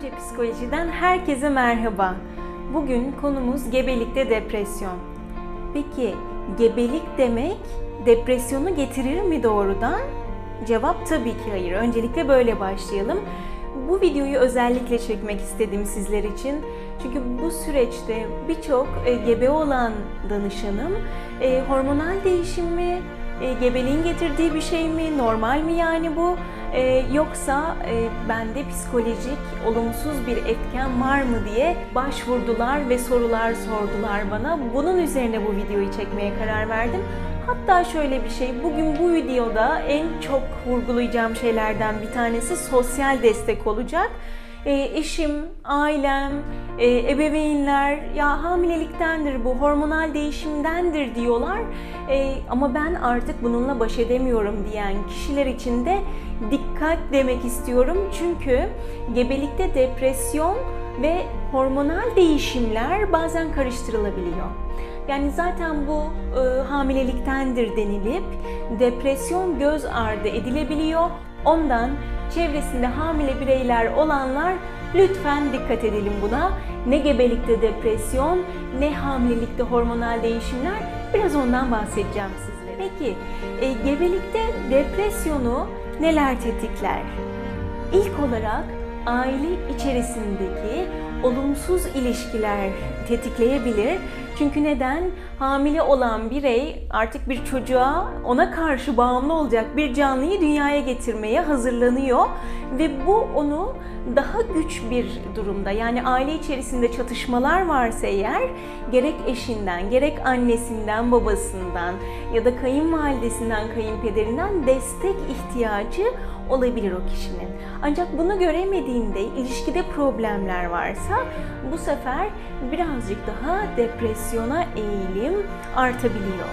Önce psikolojiden herkese merhaba. Bugün konumuz gebelikte depresyon. Peki gebelik demek depresyonu getirir mi doğrudan? Cevap tabii ki hayır. Öncelikle böyle başlayalım. Bu videoyu özellikle çekmek istedim sizler için. Çünkü bu süreçte birçok e, gebe olan danışanım e, hormonal değişim mi, e, gebeliğin getirdiği bir şey mi, normal mi yani bu? E, yoksa e, bende psikolojik olumsuz bir etken var mı diye başvurdular ve sorular sordular bana. Bunun üzerine bu videoyu çekmeye karar verdim. Hatta şöyle bir şey, bugün bu videoda en çok vurgulayacağım şeylerden bir tanesi sosyal destek olacak. E, eşim, ailem, e, ebeveynler ya hamileliktendir bu, hormonal değişimdendir diyorlar. E, ama ben artık bununla baş edemiyorum diyen kişiler için de dikkat demek istiyorum. Çünkü gebelikte depresyon ve hormonal değişimler bazen karıştırılabiliyor. Yani zaten bu e, hamileliktendir denilip depresyon göz ardı edilebiliyor. Ondan çevresinde hamile bireyler olanlar lütfen dikkat edelim buna. Ne gebelikte depresyon ne hamilelikte hormonal değişimler biraz ondan bahsedeceğim sizlere. Peki e, gebelikte depresyonu neler tetikler? İlk olarak aile içerisindeki olumsuz ilişkiler tetikleyebilir. Çünkü neden? Hamile olan birey artık bir çocuğa ona karşı bağımlı olacak bir canlıyı dünyaya getirmeye hazırlanıyor ve bu onu daha güç bir durumda yani aile içerisinde çatışmalar varsa eğer gerek eşinden, gerek annesinden, babasından ya da kayınvalidesinden, kayınpederinden destek ihtiyacı olabilir o kişinin. Ancak bunu göremediğinde ilişkide problemler varsa bu sefer birazcık daha depresyona eğilim artabiliyor.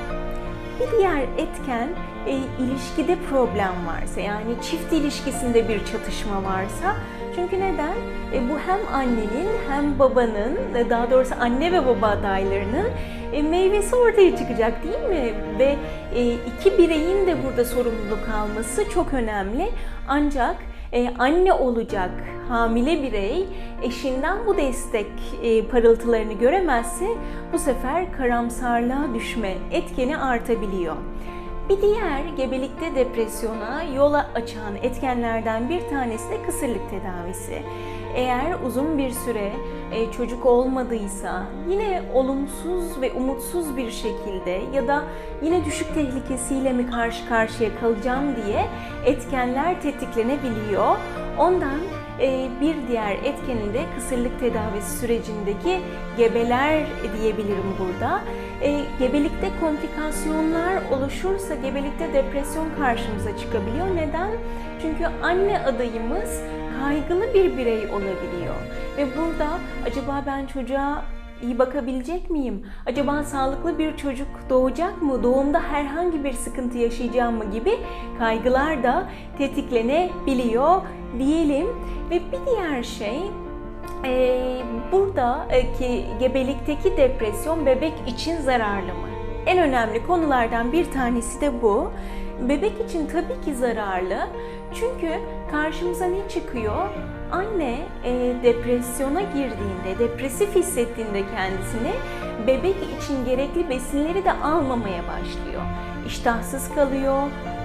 Bir diğer etken e, ilişkide problem varsa yani çift ilişkisinde bir çatışma varsa çünkü neden? E, bu hem annenin hem babanın daha doğrusu anne ve baba adaylarının e, meyvesi ortaya çıkacak değil mi? Ve e, iki bireyin de burada sorumluluk alması çok önemli. Ancak e, anne olacak hamile birey eşinden bu destek e, parıltılarını göremezse bu sefer karamsarlığa düşme etkeni artabiliyor. Bir diğer gebelikte depresyona yol açan etkenlerden bir tanesi de kısırlık tedavisi. Eğer uzun bir süre e, çocuk olmadıysa yine olumsuz ve umutsuz bir şekilde ya da yine düşük tehlikesiyle mi karşı karşıya kalacağım diye etkenler tetiklenebiliyor. Ondan bir diğer etkeni de kısırlık tedavisi sürecindeki gebeler diyebilirim burada. E, gebelikte komplikasyonlar oluşursa gebelikte depresyon karşımıza çıkabiliyor. Neden? Çünkü anne adayımız kaygılı bir birey olabiliyor. Ve burada acaba ben çocuğa iyi bakabilecek miyim? Acaba sağlıklı bir çocuk doğacak mı? Doğumda herhangi bir sıkıntı yaşayacağım mı gibi kaygılar da tetiklenebiliyor diyelim. Ve bir diğer şey e, buradaki gebelikteki depresyon bebek için zararlı mı? En önemli konulardan bir tanesi de bu. Bebek için tabii ki zararlı. Çünkü karşımıza ne çıkıyor? Anne e, depresyona girdiğinde, depresif hissettiğinde kendisini bebek için gerekli besinleri de almamaya başlıyor. İştahsız kalıyor,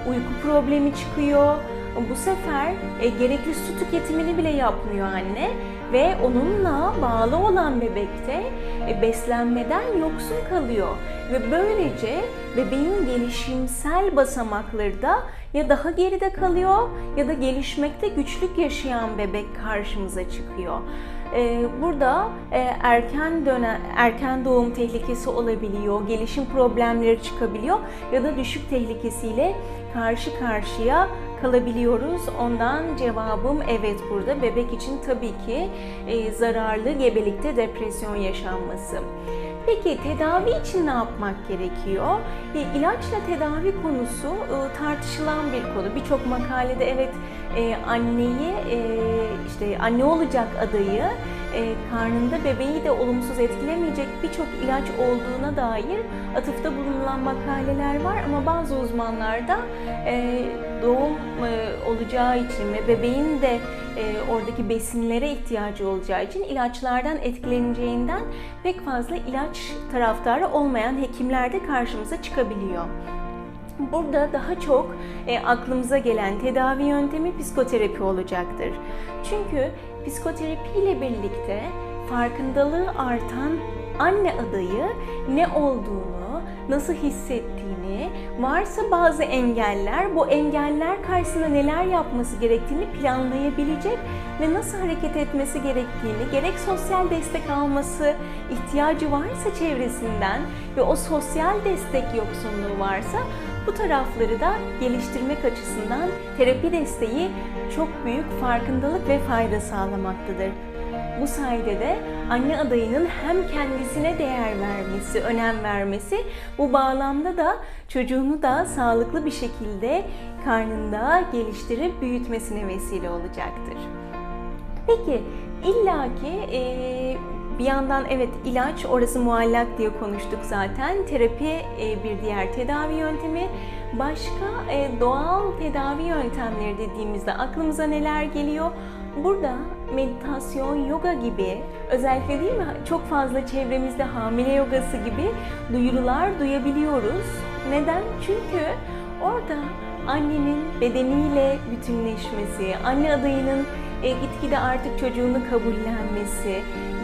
uyku problemi çıkıyor. Bu sefer e, gerekli su tüketimini bile yapmıyor anne ve onunla bağlı olan bebekte e, beslenmeden yoksun kalıyor ve böylece bebeğin gelişimsel basamakları da ya daha geride kalıyor ya da gelişmekte güçlük yaşayan bebek karşımıza çıkıyor. Ee, burada e, erken dönem, erken doğum tehlikesi olabiliyor, gelişim problemleri çıkabiliyor ya da düşük tehlikesiyle karşı karşıya kalabiliyoruz. Ondan cevabım evet burada. Bebek için tabii ki e, zararlı gebelikte depresyon yaşanması. Peki tedavi için ne yapmak gerekiyor? E, ilaçla tedavi konusu e, tartışılan bir konu. Birçok makalede evet e, anneyi e, işte anne olacak adayı e, karnında bebeği de olumsuz etkilemeyecek birçok ilaç olduğuna dair atıfta bulunan makaleler var ama bazı uzmanlar da e, doğum e, olacağı için ve bebeğin de e, oradaki besinlere ihtiyacı olacağı için ilaçlardan etkileneceğinden pek fazla ilaç taraftarı olmayan hekimler de karşımıza çıkabiliyor. Burada daha çok e, aklımıza gelen tedavi yöntemi psikoterapi olacaktır. Çünkü psikoterapi ile birlikte farkındalığı artan anne adayı ne olduğunu, nasıl hissettiğini, varsa bazı engeller, bu engeller karşısında neler yapması gerektiğini planlayabilecek ve nasıl hareket etmesi gerektiğini, gerek sosyal destek alması ihtiyacı varsa çevresinden ve o sosyal destek yoksunluğu varsa bu tarafları da geliştirmek açısından terapi desteği çok büyük farkındalık ve fayda sağlamaktadır. Bu sayede de anne adayının hem kendisine değer vermesi, önem vermesi, bu bağlamda da çocuğunu da sağlıklı bir şekilde karnında geliştirip büyütmesine vesile olacaktır. Peki illaki e, bir yandan evet ilaç orası muallak diye konuştuk zaten. Terapi e, bir diğer tedavi yöntemi. Başka e, doğal tedavi yöntemleri dediğimizde aklımıza neler geliyor? Burada meditasyon, yoga gibi özellikle değil mi çok fazla çevremizde hamile yogası gibi duyurular duyabiliyoruz. Neden? Çünkü orada annenin bedeniyle bütünleşmesi, anne adayının e, gitgide artık çocuğunu kabullenmesi,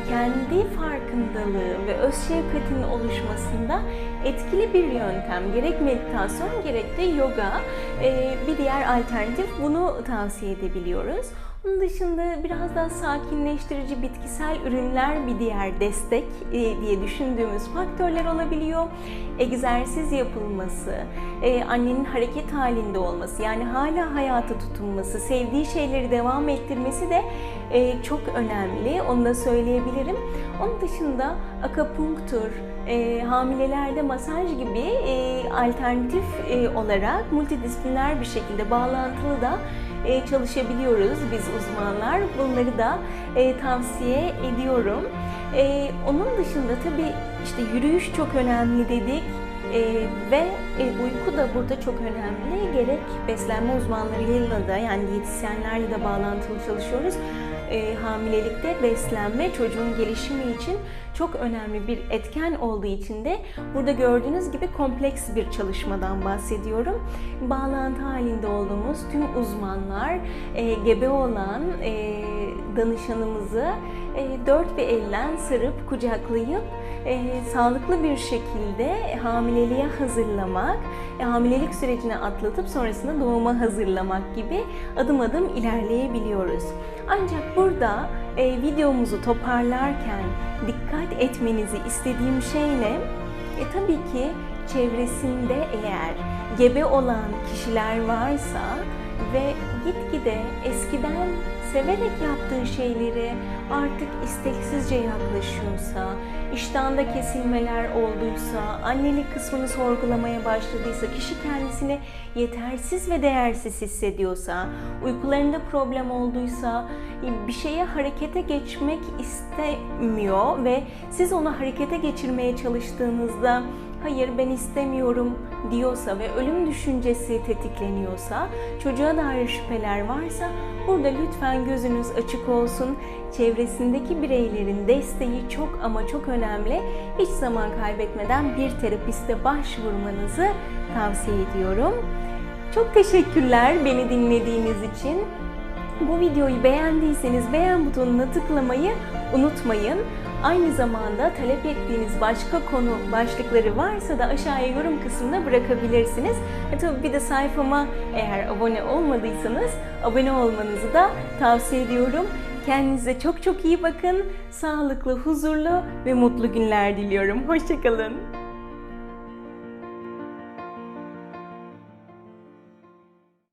kendi farkındalığı ve öz şefkatinin oluşmasında etkili bir yöntem. Gerek meditasyon gerek de yoga e, bir diğer alternatif bunu tavsiye edebiliyoruz. Onun dışında biraz daha sakinleştirici bitkisel ürünler bir diğer destek e, diye düşündüğümüz faktörler olabiliyor. Egzersiz yapılması, e, annenin hareket halinde olması, yani hala hayata tutunması, sevdiği şeyleri devam ettirmesi de e, çok önemli. Onu da söyleyebilirim. Onun dışında akapunktur, hamilelerde masaj gibi alternatif olarak multidisipliner bir şekilde bağlantılı da e, çalışabiliyoruz biz uzmanlar. Bunları da e, tavsiye ediyorum. E, onun dışında tabii işte yürüyüş çok önemli dedik. E, ve e, uyku da burada çok önemli. Gerek beslenme uzmanlarıyla da yani diyetisyenlerle de bağlantılı çalışıyoruz e, hamilelikte beslenme çocuğun gelişimi için çok önemli bir etken olduğu için de burada gördüğünüz gibi kompleks bir çalışmadan bahsediyorum. Bağlantı halinde olduğumuz tüm uzmanlar e, gebe olan e, danışanımızı e, dört bir elden sarıp kucaklayıp e, sağlıklı bir şekilde hamileliğe hazırlamak, e, hamilelik sürecini atlatıp sonrasında doğuma hazırlamak gibi adım adım ilerleyebiliyoruz. Ancak burada e, videomuzu toparlarken dikkat etmenizi istediğim şey ne? E, tabii ki çevresinde eğer gebe olan kişiler varsa ve gitgide eskiden severek yaptığı şeyleri artık isteksizce yaklaşıyorsa, iştahında kesilmeler olduysa, annelik kısmını sorgulamaya başladıysa, kişi kendisini yetersiz ve değersiz hissediyorsa, uykularında problem olduysa, bir şeye harekete geçmek istemiyor ve siz onu harekete geçirmeye çalıştığınızda hayır ben istemiyorum diyorsa ve ölüm düşüncesi tetikleniyorsa, çocuğa dair şüpheler varsa burada lütfen gözünüz açık olsun. Çevresindeki bireylerin desteği çok ama çok önemli. Hiç zaman kaybetmeden bir terapiste başvurmanızı tavsiye ediyorum. Çok teşekkürler beni dinlediğiniz için. Bu videoyu beğendiyseniz beğen butonuna tıklamayı unutmayın. Aynı zamanda talep ettiğiniz başka konu başlıkları varsa da aşağıya yorum kısmına bırakabilirsiniz. E tabii bir de sayfama eğer abone olmadıysanız abone olmanızı da tavsiye ediyorum. Kendinize çok çok iyi bakın. Sağlıklı, huzurlu ve mutlu günler diliyorum. Hoşçakalın.